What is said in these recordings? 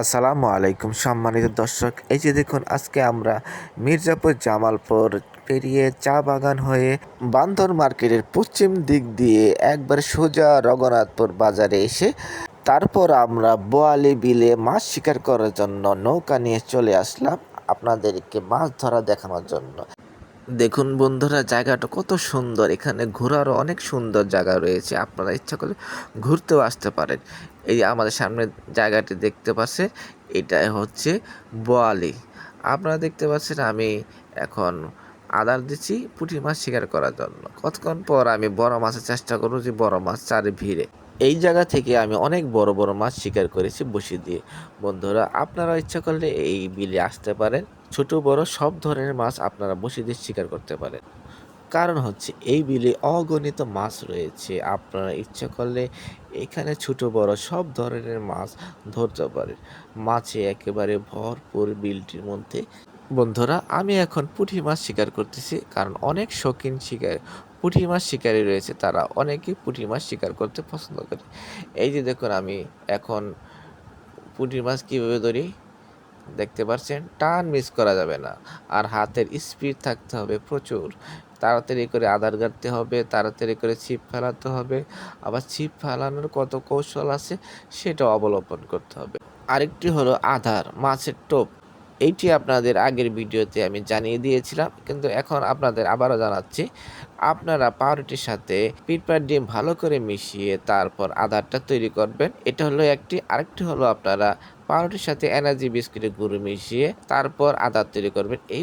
আসসালামু আলাইকুম সম্মানিত দর্শক। এই যে দেখুন, আজকে আমরা মির্জাপুর জামালপুর পেরিয়ে চা বাগান হয়ে বান্দর মার্কেটের পশ্চিম দিক দিয়ে একবার সোজা রঘুনাথপুর বাজারে এসে তারপর আমরা বোয়ালি বিলে মাছ শিকার করার জন্য নৌকা নিয়ে চলে আসলাম আপনাদেরকে মাছ ধরা দেখানোর জন্য। দেখুন বন্ধুরা, জায়গাটা কত সুন্দর। এখানে ঘোরারও অনেক সুন্দর জায়গা রয়েছে। আপনারা ইচ্ছা করলে ঘুরতেও আসতে পারেন। এই আমাদের সামনে জায়গাটি দেখতে পাচ্ছে এটাই হচ্ছে বোয়ালি। আপনারা দেখতে পাচ্ছেন, আমি এখন আদার দিচ্ছি, পুঁটি মাছ শিকার করার জন্য। কতক্ষণ পর আমি বড় মাছের চেষ্টা করব যে বড় মাছ চারে ভিড়ে। এই জায়গা থেকে আমি অনেক বড় বড় মাছ শিকার করেছি বসি দিয়ে। বন্ধুরা, আপনারা ইচ্ছা করলে এই বিলে আসতে পারেন। ছোট, বড় সব ধরনের মাছ আপনারা বসে দিয়ে শিকার করতে পারেন। কারণ হচ্ছে এই বিলে অগণিত মাছ রয়েছে। আপনারা ইচ্ছা করলে এখানে ছোট, বড় সব ধরনের মাছ ধরতে পারেন। মাছে একেবারে ভরপুর বিলটির মধ্যে বন্ধুরা, আমি এখন পুঁটি মাছ শিকার করতেছি, কারণ অনেক শৌখিন শিকার, পুঁটি মাছ শিকারী রয়েছে, তারা অনেকেই পুঁটি মাছ শিকার করতে পছন্দ করে। এই যে দেখুন, আমি এখন পুঁটি মাছ কীভাবে ধরি, দেখতে পাচ্ছেন, টান মিস করা যাবে না, আর হাতের স্পিড থাকতে হবে প্রচুর, তাড়াতাড়ি করে আধার গাড়তে হবে, তাড়াতাড়ি করে ছিপ ফেলাতে হবে, আবার ছিপ ফেলানোর কত কৌশল আছে সেটাও অবলম্বন করতে হবে। আরেকটি হলো আধার, মাছের টোপ এইটি আপনাদের আগের ভিডিওতে আমি জানিয়ে দিয়েছিলাম, কিন্তু এখন আপনাদের আবারও জানাচ্ছি, আপনারা পাউরুটির সাথে পিঁপড়ার ডিম ভালো করে মিশিয়ে তারপর আধারটা তৈরি করবেন। এটা হলো একটি, আরেকটি হলো আপনারা পাউরুটির সাথে এনার্জি বিস্কুটের গুঁড়ো মিশিয়ে তারপর আদার তৈরি করবেন। এই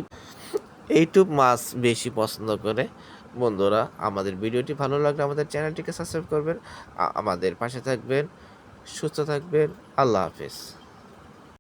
এইটুক মাছ বেশি পছন্দ করে। বন্ধুরা, আমাদের ভিডিওটি ভালো লাগলে আমাদের চ্যানেলটিকে সাবস্ক্রাইব করবেন। আমাদের পাশে থাকবেন, সুস্থ থাকবেন। আল্লাহ হাফিজ।